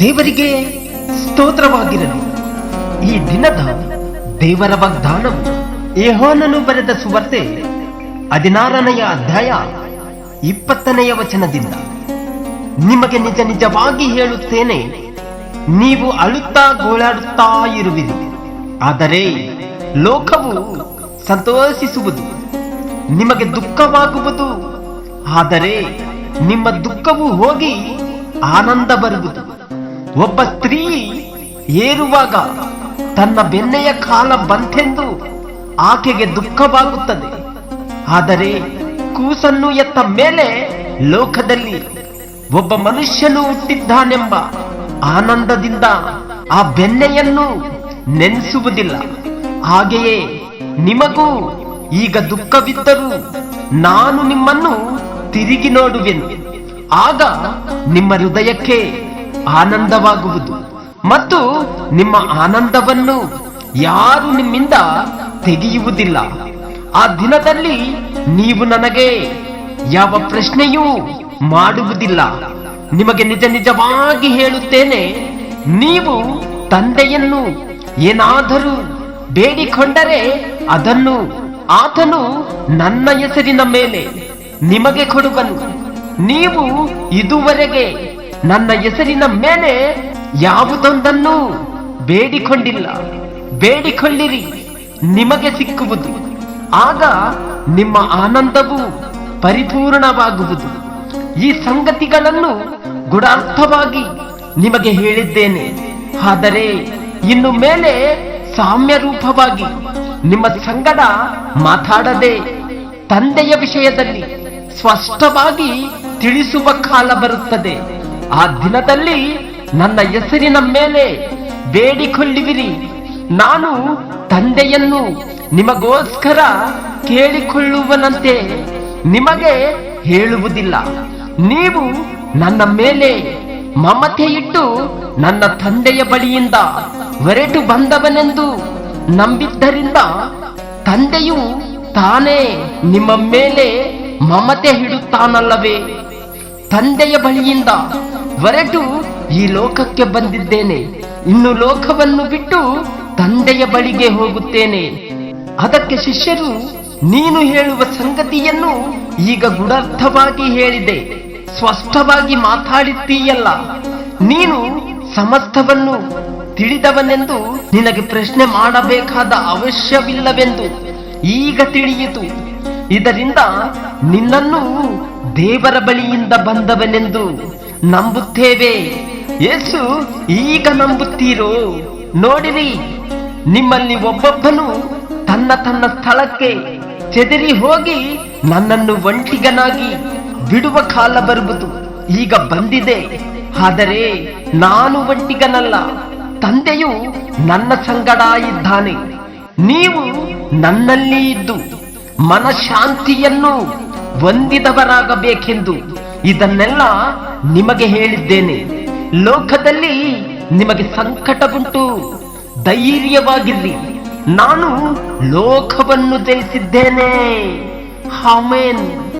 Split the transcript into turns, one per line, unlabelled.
ದೇವರಿಗೆ ಸ್ತೋತ್ರವಾಗಿರಲಿ. ಈ ದಿನದ ದೇವರ ವಾಗ್ದಾನವು ಯೋಹಾನನು ಬರೆದ ಸುವರ್ತೆ ಹದಿನಾರನೆಯ ಅಧ್ಯಾಯ ಇಪ್ಪತ್ತನೆಯ ವಚನದಿಂದ. ನಿಮಗೆ ನಿಜ ನಿಜವಾಗಿ ಹೇಳುತ್ತೇನೆ, ನೀವು ಅಳುತ್ತಾ ಗೋಳಾಡುತ್ತಾ ಇರುವಿರಿ. ಆದರೆ ಲೋಕವು ಸಂತೋಷಿಸುವುದು. ನಿಮಗೆ ದುಃಖವಾಗುವುದು. ಆದರೆ ನಿಮ್ಮ ದುಃಖವು ಹೋಗಿ ಆನಂದ ಬರುವುದು. ಒಬ್ಬ ಸ್ತ್ರೀ ಏರುವಾಗ ತನ್ನ ಬೆನ್ನೆಯ ಕಾಲ ಬಂತೆಂದು ಆಕೆಗೆ ದುಃಖವಾಗುತ್ತದೆ. ಆದರೆ ಕೂಸನ್ನು ಎತ್ತ ಮೇಲೆ ಲೋಕದಲ್ಲಿ ಒಬ್ಬ ಮನುಷ್ಯನು ಹುಟ್ಟಿದ್ದಾನೆಂಬ ಆನಂದದಿಂದ ಆ ಬೆನ್ನೆಯನ್ನು ನೆನೆಸುವುದಿಲ್ಲ. ಹಾಗೆಯೇ ನಿಮಗೂ ಈಗ ದುಃಖವಿದ್ದರೂ ನಾನು ನಿಮ್ಮನ್ನು ತಿರುಗಿ ನೋಡುವೆನು. ಆಗ ನಿಮ್ಮ ಹೃದಯಕ್ಕೆ ಆನಂದವಾಗುವುದು ಮತ್ತು ನಿಮ್ಮ ಆನಂದವನ್ನು ಯಾರು ನಿಮ್ಮಿಂದ ತೆಗೆಯುವುದಿಲ್ಲ. ಆ ದಿನದಲ್ಲಿ ನೀವು ನನಗೆ ಯಾವ ಪ್ರಶ್ನೆಯೂ ಮಾಡುವುದಿಲ್ಲ. ನಿಮಗೆ ನಿಜ ನಿಜವಾಗಿ ಹೇಳುತ್ತೇನೆ, ನೀವು ತಂದೆಯನ್ನು ಏನಾದರೂ ಬೇಡಿಕೊಂಡರೆ ಅದನ್ನು ಆತನು ನನ್ನ ಹೆಸರಿನ ಮೇಲೆ ನಿಮಗೆ ಕೊಡುವನು. ನೀವು ಇದುವರೆಗೆ ನನ್ನ ಹೆಸರಿನ ಮೇಲೆ ಯಾವುದೊಂದನ್ನು ಬೇಡಿಕೊಂಡಿಲ್ಲ. ಬೇಡಿಕೊಳ್ಳಿರಿ, ನಿಮಗೆ ಸಿಕ್ಕುವುದು. ಆಗ ನಿಮ್ಮ ಆನಂದವು ಪರಿಪೂರ್ಣವಾಗುವುದು. ಈ ಸಂಗತಿಗಳನ್ನು ಗುಡಾರ್ಥವಾಗಿ ನಿಮಗೆ ಹೇಳಿದ್ದೇನೆ. ಆದರೆ ಇನ್ನು ಮೇಲೆ ಸಾಮ್ಯ ರೂಪವಾಗಿ ನಿಮ್ಮ ಸಂಗಡ ಮಾತಾಡದೆ ತಂದೆಯ ವಿಷಯದಲ್ಲಿ ಸ್ಪಷ್ಟವಾಗಿ ತಿಳಿಸುವ ಕಾಲ ಬರುತ್ತದೆ. ಆ ದಿನದಲ್ಲಿ ನನ್ನ ಹೆಸರಿನ ಮೇಲೆ ಬೇಡಿಕೊಳ್ಳುವಿರಿ ನಾನು ತಂದೆಯನ್ನು ನಿಮಗೋಸ್ಕರ ಕೇಳಿಕೊಳ್ಳುವನಂತೆ ನಿಮಗೆ ಹೇಳುವುದಿಲ್ಲ. ನೀವು ನನ್ನ ಮೇಲೆ ಮಮತೆ ಇಟ್ಟು ನನ್ನ ತಂದೆಯ ಬಳಿಯಿಂದ ಹೊರಟು ಬಂದವನೆಂದು ನಂಬಿದ್ದರಿಂದ ತಂದೆಯು ತಾನೇ ನಿಮ್ಮ ಮೇಲೆ ಮಮತೆ ಹಿಡುತ್ತಾನಲ್ಲವೇ? ತಂದೆಯ ಬಳಿಯಿಂದ ಹೊರಟು ಈ ಲೋಕಕ್ಕೆ ಬಂದಿದ್ದೇನೆ. ಇನ್ನು ಲೋಕವನ್ನು ಬಿಟ್ಟು ತಂದೆಯ ಬಳಿಗೆ ಹೋಗುತ್ತೇನೆ. ಅದಕ್ಕೆ ಶಿಷ್ಯರು, ನೀನು ಹೇಳುವ ಸಂಗತಿಯನ್ನು ಈಗ ಗುಡರ್ಥವಾಗಿ ಹೇಳಿದೆ. ಸ್ಪಷ್ಟವಾಗಿ ಮಾತಾಡಿದ್ದೀಯಲ್ಲ. ನೀನು ಸಮಸ್ತವನ್ನು ತಿಳಿದವನೆಂದು ನಿನಗೆ ಪ್ರಶ್ನೆ ಮಾಡಬೇಕಾದ ಅವಶ್ಯವಿಲ್ಲವೆಂದು ಈಗ ತಿಳಿಯಿತು. ಇದರಿಂದ ನಿನ್ನನ್ನು ದೇವರ ಬಳಿಯಿಂದ ಬಂದವನೆಂದು ನಂಬುತ್ತೇವೆ. ಯೇಸು ಈಗ ನಂಬುತ್ತೀರೋ? ನೋಡಿರಿ, ನಿಮ್ಮಲ್ಲಿ ಒಬ್ಬೊಬ್ಬನು ತನ್ನ ತನ್ನ ಸ್ಥಳಕ್ಕೆ ಚೆದರಿ ಹೋಗಿ ನನ್ನನ್ನು ಒಂಟಿಗನಾಗಿ ಬಿಡುವ ಕಾಲ ಬರುವುದು ಈಗ ಬಂದಿದೆ. ಆದರೆ ನಾನು ಒಂಟಿಗನಲ್ಲ ತಂದೆಯು ನನ್ನ ಸಂಗಡ ಇದ್ದಾನೆ. ನೀವು ನನ್ನಲ್ಲಿ ಇದ್ದು ಮನಶಾಂತಿಯನ್ನು ಹೊಂದಿದವರಾಗಬೇಕೆಂದು ಇದನ್ನೆಲ್ಲ ನಿಮಗೆ ಹೇಳಿದ್ದೇನೆ. ಲೋಕದಲ್ಲಿ ನಿಮಗೆ ಸಂಕಟ ಉಂಟು ಧೈರ್ಯವಾಗಿರ್ರಿ ನಾನು ಲೋಕವನ್ನು ಜಯಿಸಿದ್ದೇನೆ. ಆಮೇನ್.